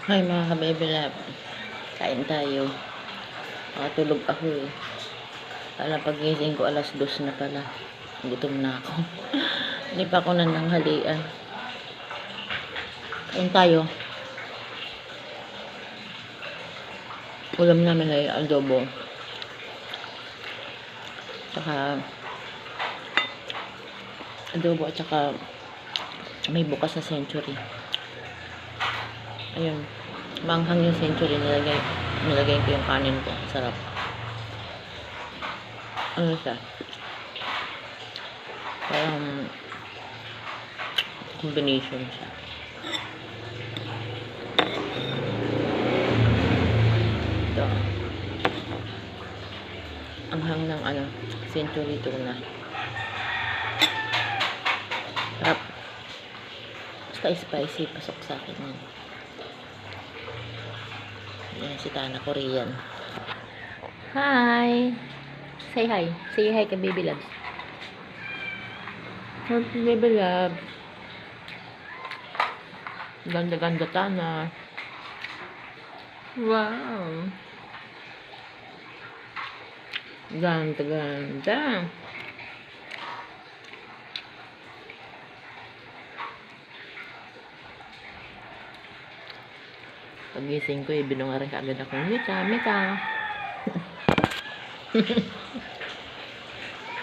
Hi mga kabebe lab. Kain tayo. Makatulog ako eh. Alam pagising ko alas dos na pala. Gutom na ako. Hindi pa ako nananghalian. Kain tayo. Ulam namin ay adobo. Tsaka adobo at tsaka may bukas na century. Ayun. Manghang yung century nilagay. Nilagay ko yung kanin ko. Sarap. Ano siya? Parang combination siya. Ito. Ang hang ng ano, century tuna. Sarap. Basta spicy, pasok sa akin yun. Yan si Tana Korean. Hi! Say hi. Say hi kay Baby Labs. Hi, Baby Lab. Ganda-ganda Tana. Wow! Ganda-ganda. Pagising ko, eh, binungaran ka agad ako. Mita, Mita.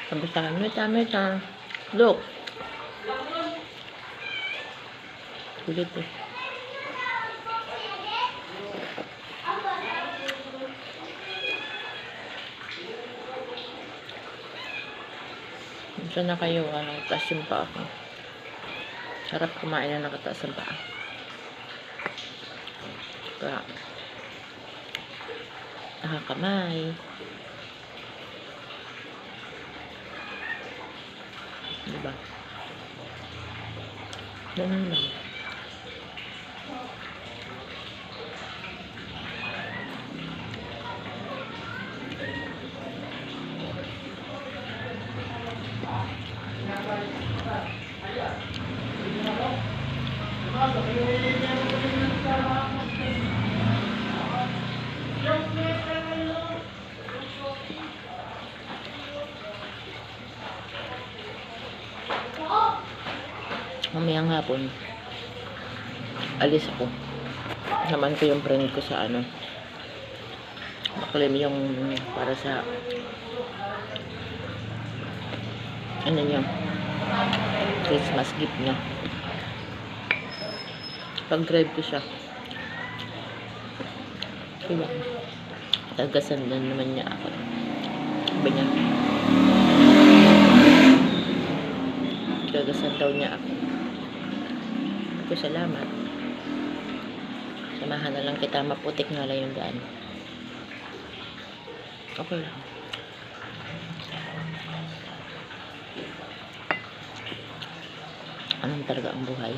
Sabi sa akin, Mita, Mita. Look. Kulit eh. Diyan na kayo, ano, taas yung paa ko. Sarap kumain na nakataas ang paa. Kaya, nakakamay. Diba? Ganun lang. Mamayang hapon, alis ako. Naman ko yung friend ko sa ano. Maklaim yung para sa ano niya Christmas gift niya. Pag-drive ko siya. Diba? Tagasandan naman niya ako. Sabi niya, gagasan daw niya ako. Ko, salamat. Samahan na lang kita, maputik nga lang yung daan. Okay lang. Anong talaga ang buhay?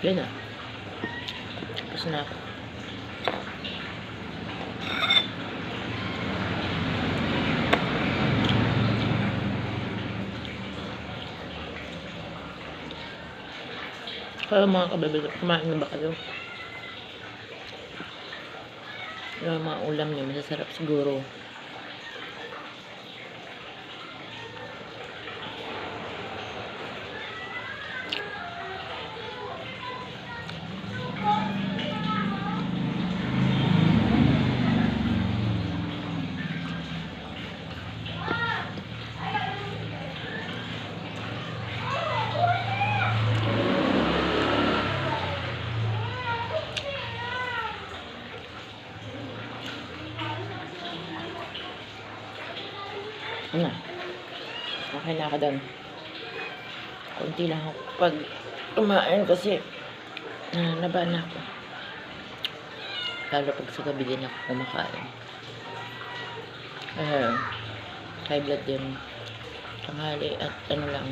Yan na. Tapos na ako. Kaya mga kabibig, kumain na ba kayo? Yung mga ulam niyo, masasarap siguro. Ano? Okay na ako doon. Kunti lang ako pag kumain kasi nananaba na ako. Lalo pag sa gabi din ako kumakain. Eh, high blood din. tanghali at ano lang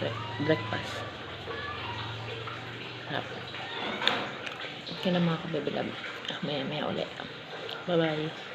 bre- breakfast. Sarap. Okay na mga kabibilab. Ah, maya maya ulit. Bye bye.